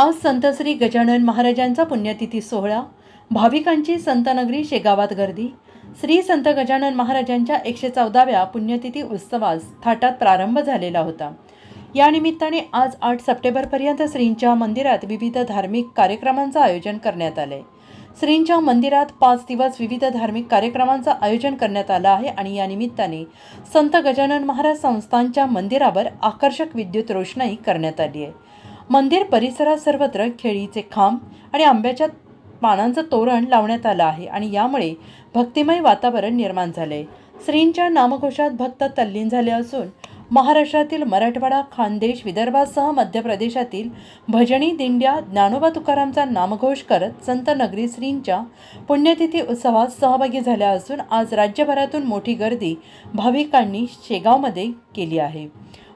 आज संत श्री गजानन महाराजांचा पुण्यतिथी सोहळा. भाविकांची संतनगरी शेगावात गर्दी. श्री संत गजानन महाराजांच्या एकशे चौदाव्या पुण्यतिथी उत्सवास थाटात प्रारंभ झालेला होता. या निमित्ताने आज आठ सप्टेंबरपर्यंत श्रींच्या मंदिरात विविध धार्मिक कार्यक्रमांचं आयोजन करण्यात आलं आहे श्रींच्या मंदिरात पाच दिवस विविध धार्मिक कार्यक्रमांचं आयोजन करण्यात आलं आहे आणि या निमित्ताने संत गजानन महाराज संस्थांच्या मंदिरावर आकर्षक विद्युत रोषणाई करण्यात आली आहे. मंदिर परिसरात सर्वत्र खेळीचे खांब आणि आंब्याच्या पानांचं तोरण लावण्यात आलं आहे आणि यामुळे भक्तिमय वातावरण निर्माण झाले श्रींच्या नामघोषात भक्त तल्लीन झाले असून महाराष्ट्रातील मराठवाडा खानदेश विदर्भासह मध्य प्रदेशातील भजनी दिंड्या ज्ञानोबा तुकारामचा नामघोष करत संत नगरी श्रींच्या पुण्यतिथी उत्सवात सहभागी झाल्या असून आज राज्यभरातून मोठी गर्दी भाविकांनी शेगावमध्ये केली आहे.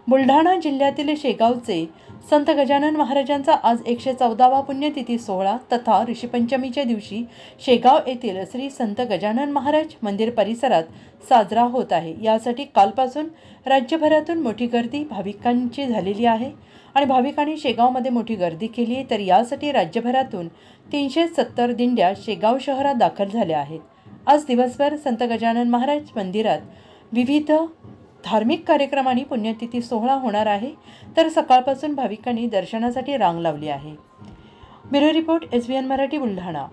बुलढाणा जिल्ह्यातील शेगावचे संत गजानन महाराजांचा आज एकशे चौदावा पुण्यतिथी सोहळा तथा ऋषीपंचमीच्या दिवशी शेगाव येथील श्री संत गजानन महाराज मंदिर परिसरात साजरा होत आहे. यासाठी कालपासून राज्यभरातून मोठी गर्दी भाविकांची झालेली आहे आणि भाविकांनी शेगावमध्ये मोठी गर्दी केली आहे. तर यासाठी राज्यभरातून तीनशे सत्तर दिंड्या शेगाव शहरात दाखल झाल्या आहेत. आज दिवसभर संत गजानन महाराज मंदिरात विविध धार्मिक कार्यक्रमांनी पुण्यतिथी सोहळा होणार आहे तर सकाळपासून भाविकांनी दर्शनासाठी रांग लावली आहे. Bureau report S B N Marathi Buldhana.